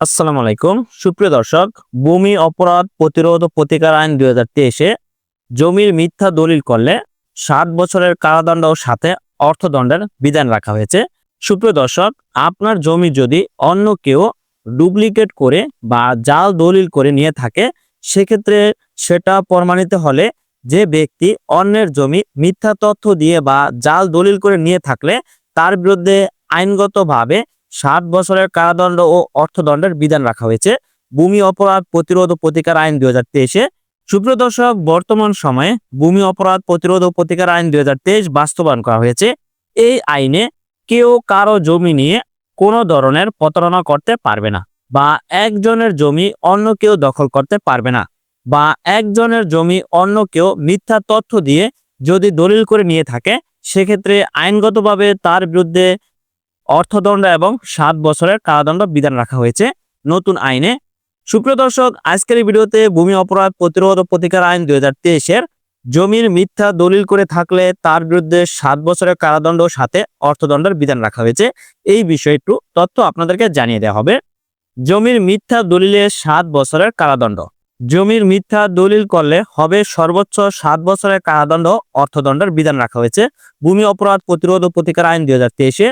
আসসালামু আলাইকুম। সুপ্রিয় দর্শক, ভূমি অপরাধ প্রতিরোধ ও প্রতিকার আইন দুই হাজার তেইশে জমির মিথ্যা দলিল করলে ষাট বছরের কারাদণ্ড ও সাথে অর্থদণ্ডের বিধান রাখা হয়েছে। সুপ্রিয় দর্শক, আপনার জমি যদি অন্য কেউ ডুপ্লিকেট করে বা জাল দলিল করে নিয়ে থাকে, সেক্ষেত্রে সেটা প্রমাণিত হলে যে ব্যক্তি অন্যের জমি মিথ্যা তথ্য দিয়ে বা জাল দলিল করে নিয়ে থাকলে তার বিরুদ্ধে আইনগতভাবে ষাট বছরের কারাদণ্ড ও অর্থদণ্ডের বিধান রাখা হয়েছে। ভূমি অপরাধ প্রতিরোধ ও প্রতিকার আইন দুই হাজার তেইশে। সুপ্রিয় দর্শক, বর্তমান সময়ে ভূমি অপরাধ প্রতিরোধ ও প্রতিকার আইন দুই হাজার তেইশ বাস্তবায়ন করা হয়েছে। এই আইনে কেউ কারও জমি নিয়ে কোনো ধরনের প্রতারণা করতে পারবে না বা একজনের জমি অন্য কেউ দখল করতে পারবে না বা একজনের জমি অন্য কেউ মিথ্যা তথ্য দিয়ে যদি দলিল করে নিয়ে থাকে, সেক্ষেত্রে আইনগতভাবে তার বিরুদ্ধে অর্থদণ্ড এবং সাত বছরের কারাদণ্ড বিধান রাখা হয়েছে নতুন আইনে। সুপ্রিয় দর্শক, আজকের ভিডিওতে ভূমি অপরাধ প্রতিরোধ ও প্রতিকার আইন দুই হাজার তেইশের জমির মিথ্যা দলিল করে থাকলে তার বিরুদ্ধে সাত বছরের কারাদণ্ড সাথে অর্থদণ্ডের বিধান রাখা হয়েছে। এই বিষয়ে একটু তথ্য আপনাদেরকে জানিয়ে দেওয়া হবে। জমির মিথ্যা দলিলে সাত বছরের কারাদণ্ড। জমির মিথ্যা দলিল করলে হবে সর্বোচ্চ সাত বছরের কারাদণ্ড অর্থদণ্ডের বিধান রাখা হয়েছে। ভূমি অপরাধ প্রতিরোধ ও প্রতিকার আইন দুই হাজার তেইশে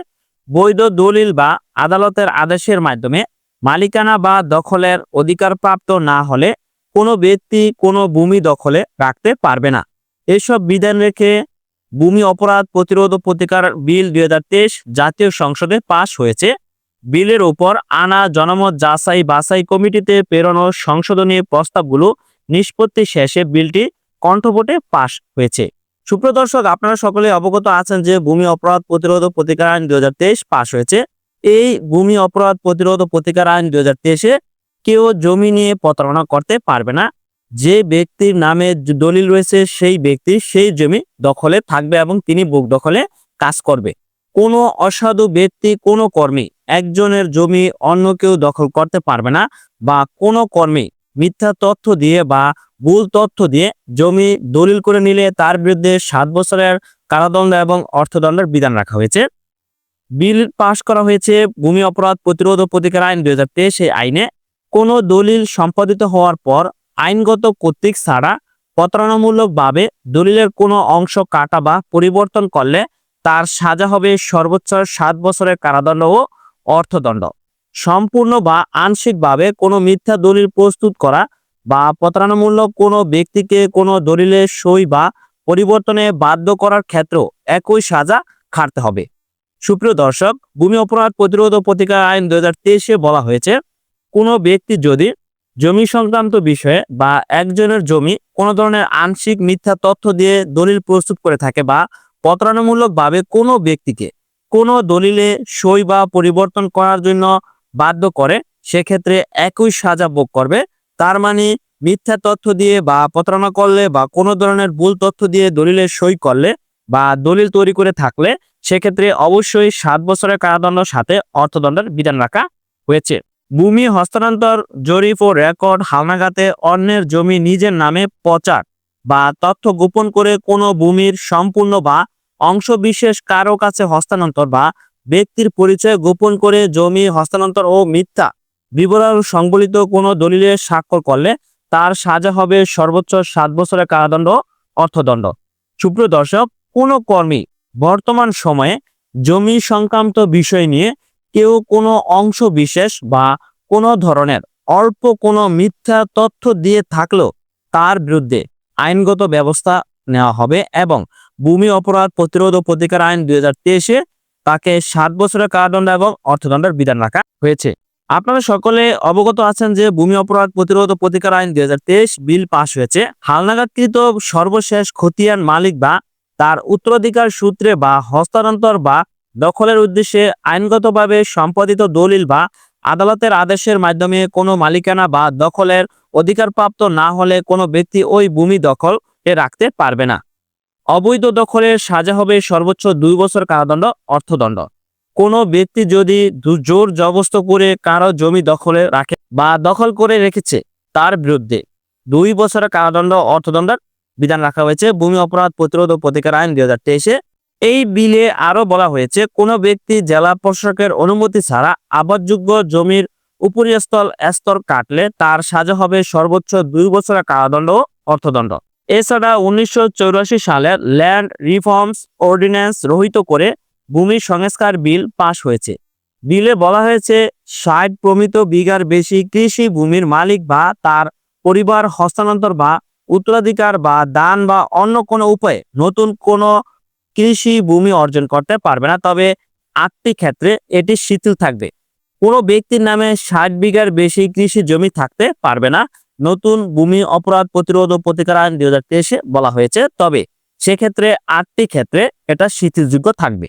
বৈধ দলিল বা আদালতের আদেশের মাধ্যমে মালিকানা বা দখলের অধিকারপ্রাপ্ত না হলে কোনো ব্যক্তি কোনো ভূমি দখলে রাখতে পারবে না। এসব বিধান রেখে ভূমি অপরাধ প্রতিরোধ ও প্রতিকার বিল দুই হাজার তেইশ জাতীয় সংসদে পাশ হয়েছে। বিলের উপর আনা জনমত যাচাই বাছাই কমিটিতে পেরোনো সংশোধনী প্রস্তাবগুলো নিষ্পত্তি শেষে বিলটি কণ্ঠভোটে পাশ হয়েছে। সুপ্রিয় দর্শক, আপনারা সকলে অবগত আছেন যে ভূমি অপরাধ প্রতিরোধ ও প্রতিকার আইন দু হাজার তেইশ পাশ হয়েছে। এই ভূমি অপরাধ প্রতিরোধ ও প্রতিকার আইন দুই হাজার কেউ জমি নিয়ে প্রতারণা করতে পারবে না। যে ব্যক্তির নামে দলিল রয়েছে, সেই ব্যক্তি সেই জমি দখলে থাকবে এবং তিনি বুক দখলে কাজ করবে। কোনো অসাধু ব্যক্তি, কোনো কর্মী একজনের জমি অন্য কেউ দখল করতে পারবে না বা কোনো কর্মী মিথ্যা তথ্য দিয়ে বা ভুল তথ্য দিয়ে জমি দলিল করে নিলে তার বিরুদ্ধে সাত বছরের কারাদণ্ড এবং অর্থদণ্ডের বিধান রাখা হয়েছে। বিল পাশ করা হয়েছে ভূমি অপরাধ প্রতিরোধ ও প্রতিকার আইন দুই হাজার তেইশ এই আইনে। কোনো দলিল সম্পাদিত হওয়ার পর আইনগত কর্তৃক ছাড়া প্রতারণামূলকভাবে দলিলের কোনো অংশ কাটা বা পরিবর্তন করলে তার সাজা হবে সর্বোচ্চ সাত বছরের কারাদণ্ড ও অর্থদণ্ড। সম্পূর্ণ বা আংশিকভাবে কোনো মিথ্যা দলিল প্রস্তুত করা বা প্রতারণামূলক কোনো ব্যক্তিকে কোনো দলিলের সই বা পরিবর্তনে বাধ্য করার ক্ষেত্রেও একই সাজা খাটতে হবে। সুপ্রিয় দর্শক, ভূমি অপরাধ প্রতিরোধ ও প্রতিকার আইন দু বলা হয়েছে, কোনো ব্যক্তি যদি জমি সংক্রান্ত বিষয়ে বা একজনের জমি কোনো ধরনের আংশিক মিথ্যা তথ্য দিয়ে দলিল প্রস্তুত করে থাকে বা প্রতারণামূলকভাবে কোনো ব্যক্তিকে কোনো দলিলে সই বা পরিবর্তন করার জন্য বাধ্য করে, সেক্ষেত্রে একই সাজা ভোগ করবে তার মানে মিথ্যা তথ্য দিয়ে বা প্রতারণা করলে বা কোনো ধরনের ভুল তথ্য দিয়ে দলিলে সই করলে বা দলিল তৈরি করে থাকলে সেক্ষেত্রে অবশ্যই সাত বছরের কারাদণ্ড সাথে অর্থদণ্ডের বিধান রাখা হয়েছে। ভূমি হস্তান্তর, জরিপ ও রেকর্ড, হালনাগাতে অন্যের জমি নিজের নামে প্রচার বা তথ্য গোপন করে কোনো ভূমির সম্পূর্ণ বা অংশ বিশেষ কারও কাছে হস্তান্তর বা ব্যক্তির পরিচয় গোপন করে জমি হস্তান্তর ও মিথ্যা বিবরণ সংবলিত কোনো দলিলে স্বাক্ষর করলে তার সাজা হবে সর্বোচ্চ সাত বছরের কারাদণ্ড, অর্থদণ্ড। সুপ্রিয় দর্শক, কোনো কর্মী বর্তমান সময়ে জমি সংক্রান্ত বিষয় নিয়ে কেউ কোনো অংশ বিশেষ বা কোনো ধরনের অল্প কোনো মিথ্যা তথ্য দিয়ে থাকলেও তার বিরুদ্ধে আইনগত ব্যবস্থা নেওয়া হবে এবং ভূমি অপরাধ প্রতিরোধ ও প্রতিকার আইন দুই হাজার তাকে সাত বছরের কারাদণ্ড এবং অর্থদণ্ডের বিধান রাখা হয়েছে। আপনারা সকলে অবগত আছেন যে ভূমি অপরাধ প্রতিরোধ প্রতিকার আইন দুই হাজার তেইশ বিল পাশ হয়েছে। হালনাগাদকৃত সর্বশেষ খতিয়ান মালিক বা তার উত্তরাধিকার সূত্রে বা হস্তান্তর বা দখলের উদ্দেশ্যে আইনগতভাবে সম্পাদিত দলিল বা আদালতের আদেশের মাধ্যমে কোনো মালিকানা বা দখলের অধিকারপ্রাপ্ত না হলে কোনো ব্যক্তি ওই ভূমি দখলে রাখতে পারবে না। অবৈধ দখলের সাজা হবে সর্বোচ্চ দুই বছর কারাদণ্ড, অর্থদণ্ড। কোনো ব্যক্তি যদি জোর জবস্ত করে কারও জমি দখলে রাখে বা দখল করে রেখেছে, তার বিরুদ্ধে দুই বছরের কারাদণ্ড অর্থদণ্ডের বিধান রাখা হয়েছে। ভূমি অপরাধ প্রতিরোধ ও প্রতিকার আইন দুই হাজার তেইশে। এই বিলে আরও বলা হয়েছে, কোনো ব্যক্তি জেলা প্রশাসকের অনুমতি ছাড়া আবাদযোগ্য জমির উপরীয় স্থল স্তর কাটলে তার সাজা হবে সর্বোচ্চ দুই বছরের কারাদণ্ড ও অর্থদণ্ড। এছাড়া উনিশশো সালে ল্যান্ড রিফর্মস অর্ডিন্যান্স রহিত করে ভূমি সংস্কার বিল পাশ হয়েছে। বিলে বলা হয়েছে, ষাট প্রমিত বিঘার বেশি কৃষি ভূমির মালিক বা তার পরিবার হস্তান্তর বা উত্তরাধিকার বা দান বা অন্য কোনো উপায়ে নতুন কোনো কৃষি ভূমি অর্জন করতে পারবে না। তবে আটটি ক্ষেত্রে এটি শিথিল থাকবে। কোনো ব্যক্তির নামে ষাট বিঘার বেশি কৃষি জমি থাকতে পারবে না। নতুন ভূমি অপরাধ প্রতিরোধ ও প্রতিকার আইন দুই বলা হয়েছে। তবে সেক্ষেত্রে আটটি ক্ষেত্রে এটা শিথিলযোগ্য থাকবে।